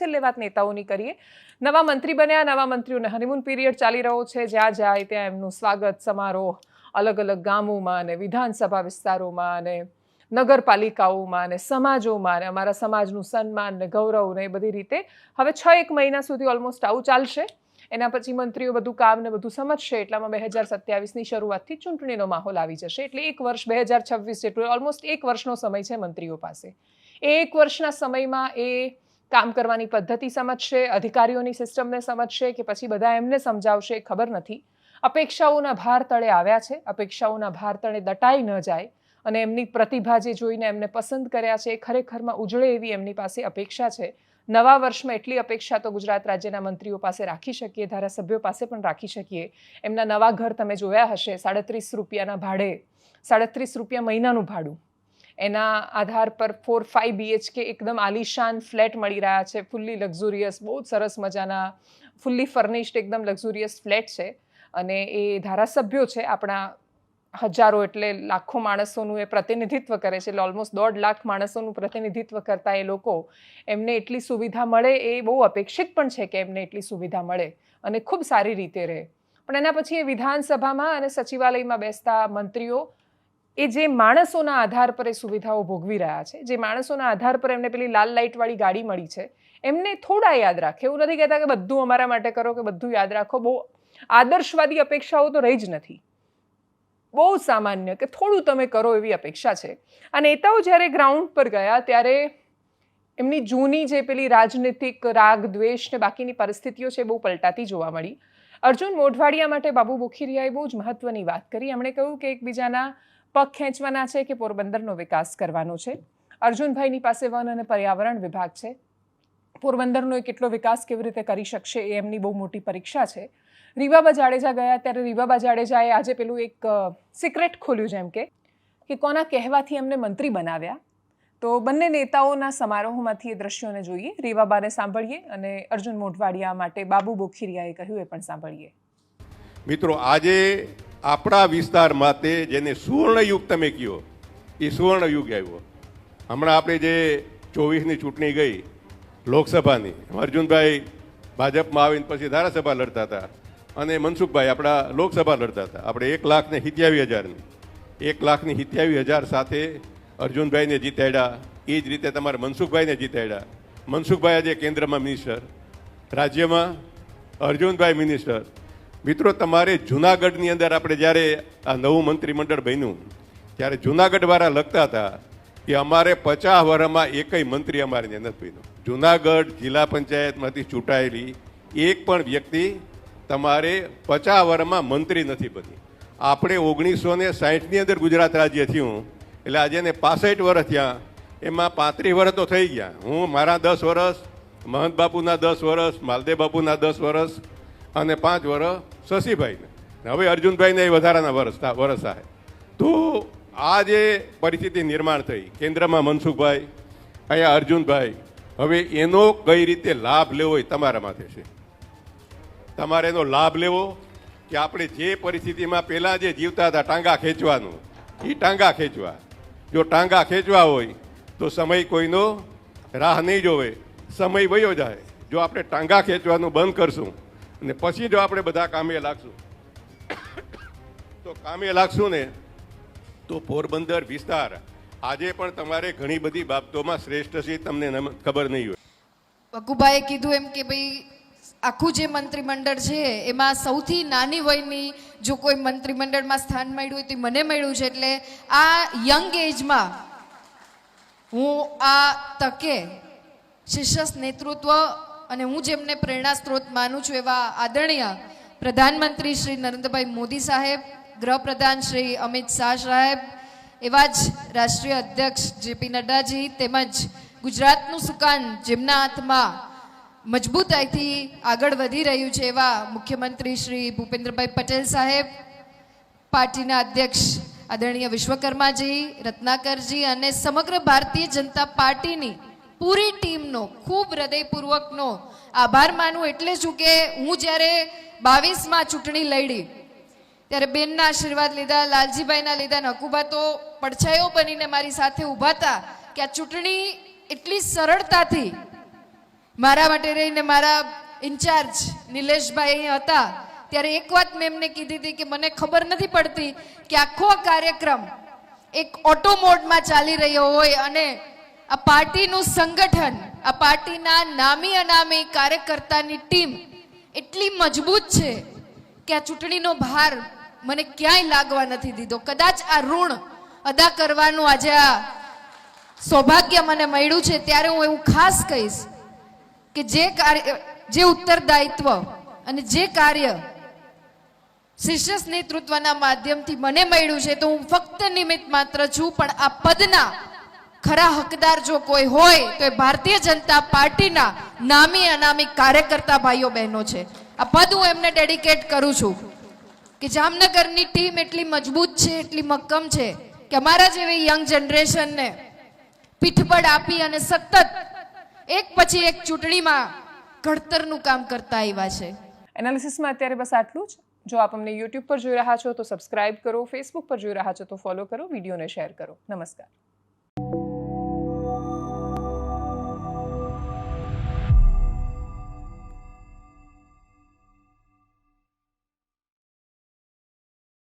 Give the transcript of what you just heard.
છેલ્લે વાત નેતાઓની કરીએ. નવા મંત્રી બન્યા, નવા મંત્રીઓને હનીમૂન પીરિયડ ચાલી રહ્યો છે. જ્યાં જાય ત્યાં એમનું સ્વાગત સમારોહ અલગ અલગ ગામોમાં અને વિધાનસભા વિસ્તારોમાં અને નગરપાલિકાઓમાં અને સમાજોમાં અને અમારા સમાજનું સન્માન ને ગૌરવ ને એ બધી રીતે હવે છ એક મહિના સુધી ઓલમોસ્ટ આવું ચાલશે. એના પછી મંત્રીઓ બધું કામ ને બધું સમજશે, એટલામાં બે હજાર સત્યાવીસની શરૂઆતથી ચૂંટણીનો માહોલ આવી જશે. એટલે એક વર્ષ બે હજાર છવ્વીસ જેટલું ઓલમોસ્ટ એક વર્ષનો સમય છે મંત્રીઓ પાસે. એક વર્ષના સમયમાં એ કામ કરવાની પદ્ધતિ સમજશે, અધિકારીઓની સિસ્ટમને સમજશે કે પછી બધા એમને સમજાવશે એ ખબર નથી. અપેક્ષાઓના ભાર તળે આવ્યા છે, અપેક્ષાઓના ભાર તળે દટાઈ ન જાય અને એમની પ્રતિભા જે જોઈને એમને પસંદ કર્યા છે એ ખરેખરમાં ઉજળે એવી એમની પાસે અપેક્ષા છે. નવા વર્ષમાં એટલી અપેક્ષા તો ગુજરાત રાજ્યના મંત્રીઓ પાસે રાખી શકીએ, ધારાસભ્યો પાસે પણ રાખી શકીએ. એમના નવા ઘર તમે જોયા હશે, સાડત્રીસ રૂપિયાના ભાડે, સાડત્રીસ રૂપિયા મહિનાનું ભાડું. એના આધાર પર ફોર ફાઇવ બીએચકે એકદમ આલિશાન ફ્લેટ મળી રહ્યા છે. ફૂલ્લી લક્ઝુરિયસ બહુ સરસ મજાના ફૂલ્લી ફર્નિશ્ડ એકદમ લક્ઝુરિયસ ફ્લેટ છે. અને એ ધારાસભ્યો છે, આપણા હજારો એટલે લાખો માણસોનું એ પ્રતિનિધિત્વ કરે છે. એટલે ઓલમોસ્ટ દોઢ લાખ માણસોનું પ્રતિનિધિત્વ કરતા એ લોકો એમને એટલી સુવિધા મળે, એ બહુ અપેક્ષિત પણ છે કે એમને એટલી સુવિધા મળે અને ખૂબ સારી રીતે રહે. પણ એના પછી એ વિધાનસભામાં અને સચિવાલયમાં બેસતા મંત્રીઓ એ જે માણસોના આધાર પર એ સુવિધાઓ ભોગવી રહ્યા છે, જે માણસોના આધાર પર એમને પેલી લાલ લાઇટવાળી ગાડી મળી છે, એમને થોડા યાદ રાખે. એવું નથી કહેતા કે બધું અમારા માટે કરો કે બધું યાદ રાખો. બહુ આદર્શવાદી અપેક્ષાઓ તો રહી જ નથી. બહુ સામાન્ય કે થોડું તમે કરો એવી અપેક્ષા છે. આ નેતાઓ જ્યારે ગ્રાઉન્ડ પર ગયા ત્યારે એમની જૂની જે પેલી રાજનીતિક રાગ, દ્વેષ ને બાકીની પરિસ્થિતિઓ છે બહુ પલટાતી જોવા મળી. અર્જુન મોઢવાડિયા માટે બાબુ બોખીરિયાએ બહુ જ મહત્વની વાત કરી. એમણે કહ્યું કે એકબીજાના પગ ખેંચવાના છે કે પોરબંદરનો વિકાસ કરવાનો છે? અર્જુનભાઈની પાસે વન અને પર્યાવરણ વિભાગ છે. પોરબંદરનો એ કેટલો વિકાસ કેવી રીતે કરી શકશે એ એમની બહુ મોટી પરીક્ષા છે. રીવાબા જાડેજા ગયા ત્યારે રીવાબા જાડેજાએ આજે પેલું એક સિક્રેટ ખોલ્યું જેમ કે કે કોના કહેવાથી એમને મંત્રી બનાવ્યા? તો બંને નેતાઓના સમારોહમાંથી એ દ્રશ્યોને જોઈએ. રીવાબાને સાંભળીએ અને અર્જુન મોઢવાડિયા માટે બાબુ બોખીરિયાએ કહ્યું એ પણ સાંભળીએ. મિત્રો, આજે આપણા વિસ્તાર માટે જેને સુવર્ણયુગ તમે કહો, એ સુવર્ણયુગ આવ્યો. હમણાં આપણે જે ચોવીસની ચૂંટણી ગઈ, લોકસભાની, અર્જુનભાઈ ભાજપમાં આવીને પછી ધારાસભા લડતા હતા અને મનસુખભાઈ આપણા લોકસભા લડતા હતા. આપણે એક લાખ ને સિત્યાવીસ હજારની, એક લાખની સિત્યાવીસ હજાર સાથે અર્જુનભાઈને જીતાડ્યા. એ જ રીતે તમારે મનસુખભાઈને જીતાડ્યા. મનસુખભાઈ આજે કેન્દ્રમાં મિનિસ્ટર રાજ્યમાં અર્જુનભાઈ મિનિસ્ટર મિત્રો, તમારે જુનાગઢની અંદર આપણે જ્યારે આ નવું મંત્રીમંડળ બન્યું, ત્યારે જુનાગઢવાળા લખતા હતા કે અમારે પચાસ વર્ષમાં એકય મંત્રી અમારી અંદર બન્યો. જુનાગઢ જિલ્લા પંચાયતમાંથી ચૂંટાયેલી એક પણ વ્યક્તિ તમારે પચાસ વર્ષમાં મંત્રી નથી બની. આપણે ઓગણીસો ને સાહીઠની અંદર ગુજરાત રાજ્ય થયું, એટલે આજે ને પાસઠ વર્ષ થયા. એમાં પાંત્રીસ વર્ષ તો થઈ ગયા. હું મારા દસ વર્ષ મહંત બાપુના દસ વર્ષ માલદેવ બાપુના દસ વર્ષ અને પાંચ વર્ષ શશીભાઈને. હવે અર્જુનભાઈને એ વધારાના વર્ષ વર્ષ થાય. તો આ જે પરિસ્થિતિ નિર્માણ થઈ, કેન્દ્રમાં મનસુખભાઈ, અહીંયા અર્જુનભાઈ, હવે એનો કઈ રીતે લાભ લેવો એ તમારા માથે છે. તમારે એનો લાભ લેવો કે આપણે જે પરિસ્થિતિમાં પહેલાં જે જીવતા હતા ટાંગા ખેંચવાનું એ ટાંગા ખેંચવા. જો ટાંગા ખેંચવા હોય, તો સમય કોઈનો રાહ નહીં જોવે, સમય વયો જાય. જો આપણે ટાંગા ખેંચવાનું બંધ કરશું અને પછી જો આપણે બધા કામે લાગશું, તો કામે લાગશું ને, તો પોરબંદર વિસ્તાર આજે પણ તમારે ઘણી બધી બાબતોમાં શ્રેષ્ઠ છે, તમને ખબર નહીં હોય. વકુભાઈએ કીધું એમ કે ભાઈ, આખું જે મંત્રીમંડળ છે, એમાં સૌથી નાની વયની જો કોઈ મંત્રીમંડળમાં સ્થાન મળ્યું હોય તો મને મળ્યું છે, એટલે આ યંગ એજમાં હું આ તકે શિષ્યસ નેતૃત્વ અને હું જેમને પ્રેરણા સ્ત્રોત માનું છું એવા આદરણીય પ્રધાનમંત્રી શ્રી નરેન્દ્રભાઈ મોદી સાહેબ, ગૃહપ્રધાન શ્રી અમિત શાહ સાહેબ, એવા જ રાષ્ટ્રીય અધ્યક્ષ જેપી નડ્ડાજી તેમજ ગુજરાતનું સુકાન જેમના હાથમાં મજબૂતાઈથી આગળ વધી રહ્યું છે એવા મુખ્યમંત્રી શ્રી ભૂપેન્દ્રભાઈ પટેલ સાહેબ, પાર્ટીના અધ્યક્ષ આદરણીય વિશ્વકર્માજી, રત્નાકરજી અને સમગ્ર ભારતીય જનતા પાર્ટીની પૂરી ટીમનો, ખૂબ હૃદયપૂર્વકનો આભાર માનું. એટલે છું કે હું જ્યારે બાવીસમાં ચૂંટણી લડી, ત્યારે બેનના આશીર્વાદ લીધા, લાલજીભાઈના લીધા નકુબા તો પડછાયો બનીને મારી સાથે ઊભા હતા કે આ ચૂંટણી એટલી સરળતાથી મારા માટે રહીને મારા ઇન્ચાર્જ નિલેશભાઈ હતા, ત્યારે એક વાત મેં એમને કીધી હતી કે મને ખબર નથી પડતી કે આખો કાર્યક્રમ એક ઓટો મોડમાં ચાલી રહ્યો હોય અને આ પાર્ટીનું સંગઠન, આ પાર્ટીના નામી અનામી કાર્યકર્તાની ટીમ એટલી મજબૂત છે કે આ ચૂંટણીનો ભાર મને ક્યાંય લાગવા નથી દીધો. કદાચ આ ઋણ અદા કરવાનું આજે આ સૌભાગ્ય મને મળ્યું છે, ત્યારે હું એવું ખાસ કહીશ કે જે કાર્ય, જે ઉત્તરદાયિત્વ અને જે કાર્ય શીર્ષસ નેતૃત્વના માધ્યમથી મને મળ્યું છે, તો હું ફક્ત નિમિત્ત માત્ર છું, પણ આ પદના ખરા હકદાર જો કોઈ હોય, તો એ ભારતીય જનતા પાર્ટીના નામી અનામી કાર્યકર્તા ભાઈઓ બહેનો છે. આ પદ હું એમને ડેડિકેટ કરું છું કે જામનગરની ટીમ એટલી મજબૂત છે, એટલી મક્કમ છે કે અમારા જેવી યંગ જનરેશનને પીઠબળ આપી અને સતત એક પછી એક ચૂંટણીમાં ઘડતરનું કામ કરતા આવ્યા છે. એનાલિસિસમાં અત્યારે બસ આટલું જ. જો આપ અમને યુટ્યુબ પર જોઈ રહ્યા છો તો સબસ્ક્રાઇબ કરો ફેસબુક પર જોઈ રહ્યા છો તો ફોલો કરો, વિડીયોને શેર કરો. નમસ્કાર.